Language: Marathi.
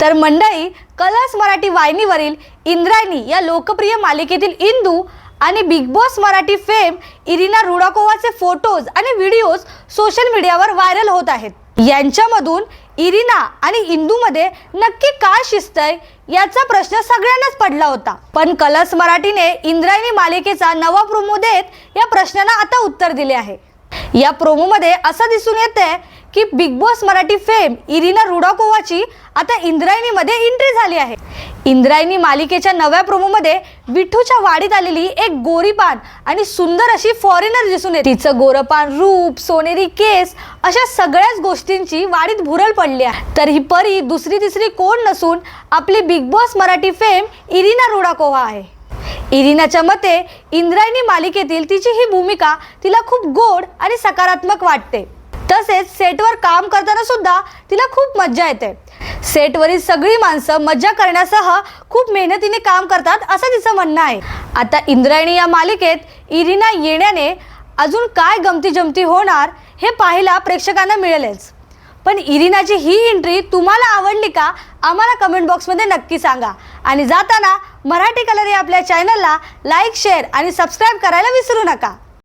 तर मंडळी कलर्स मराठी वाहिनीवरील इंद्रायणी या लोकप्रिय मालिकेतील इंदू आणि Bigg Boss Marathi fame Irina रुडाकोवाचे photos आणि व्हिडिओज सोशल मीडियावर व्हायरल होत आहेत. यांच्यामधून इरिना आणि इंदूमध्ये नक्की काय शिस्त आहे याचा प्रश्न सगळ्यांनाच पडला होता. पण कलर्स मराठीने इंद्रायणी मालिकेचा नवा प्रोमो देत या प्रश्नांना आता उत्तर दिले आहे. या प्रोमोमध्ये असं दिसून येते की Bigg Boss Marathi fame Irina रुडाकोवाची आता इंद्रायणीमध्ये एंट्री झाली आहे. इंद्रायणी मालिकेच्या नव्या प्रोमोमध्ये विठूच्या वाडीत आलेली एक गोरीपान आणि सुंदर अशी फॉरेनर दिसून येते. तिचं गोरपान रूप सोनेरी केस अशा सगळ्याच गोष्टींची वाडीत भुरळ पडली आहे. तर ही परी दुसरी तिसरी कोण नसून आपली Bigg Boss Marathi fame Irina Rudakova आहे. इरिनाच्या मते इंद्रायणी मालिकेतील तिची ही भूमिका तिला खूप गोड आणि सकारात्मक वाटते. तसेच सेटवर काम करताना सुद्धा तिला खूप मज्जा येते. सेटवरील सगळी माणसं मज्जा करण्यासह खूप मेहनतीने काम करतात असं तिचं म्हणणं आहे. आता इंद्रायणी या मालिकेत इरिना येण्याने अजून काय गमती जमती होणार हे पाहायला प्रेक्षकांना मिळेलच. पण इरिनाची ही एंट्री तुम्हाला आवडली का? आम्हाला कमेंट बॉक्समध्ये नक्की सांगा. आणि जाताना मराठी कलर या आपल्या चॅनलला लाईक शेअर आणि सबस्क्राईब करायला विसरू नका.